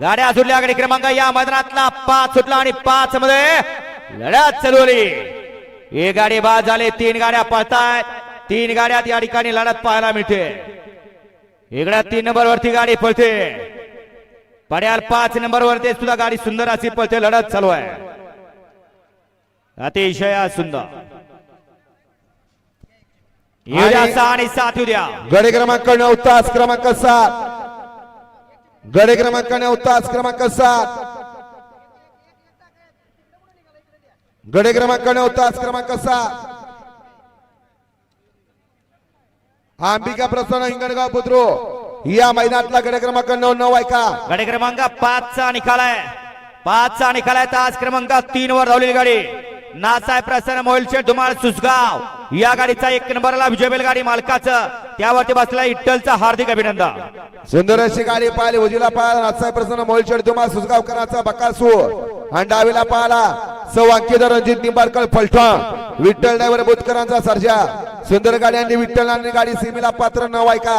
गाड्या सुटल्या गाडी क्रमांक या मैदानातला. पाच सुटला आणि पाच मध्ये लढत चालवली एक गाडी बाद झाली तीन गाड्या पळतायत तीन गाड्यात या ठिकाणी लढत पाहायला मिळते. इकडे तीन नंबर वरती गाडी पळते. पड्याल पाच नंबर वरती सुद्धा गाडी सुंदर अशी पळते लढत चालू आहे. अतिशय सुंदर. उद्या सहा आणि सात उद्या गडे क्रमांक नऊ तास क्रमांक सात. गडे क्रमांक नऊ तास क्रमांक सात. गडे क्रमांक नऊ तास क्रमांक सात. अंबिका प्रसन्न हिंगणगाव बुद्रुक. या मैदानातला गडे क्रमांक नऊ नऊ ऐका गडे क्रमांक पाच चा निकाल आहे. पाच चा निकाल आहे तास क्रमांक तीन वर धावलेली गाडी. नासाहेब प्रसन्न मोहिलचे धुमाळ सुसगाव या गाडीचा एक नंबरला विजय गाडी मालकाचं. त्यावरती बसला इट्टलचा हार्दिक अभिनंदन. सुंदर अशी गाडी पाहिली उजीला पाहिला नाथसाहेब प्रसन्न मोलचेड धुमाळ सुसगावकरांचा बकासूर. आणि डावीला पाहिला सौ अंकित रणजित निंबाळकर फलटण. विठ्ठल ड्रायव्हर बुतकरांचा सर्जा. सुंदर गाड्यांनी विठ्ठल गाडी सीमेला पात्र न ऐका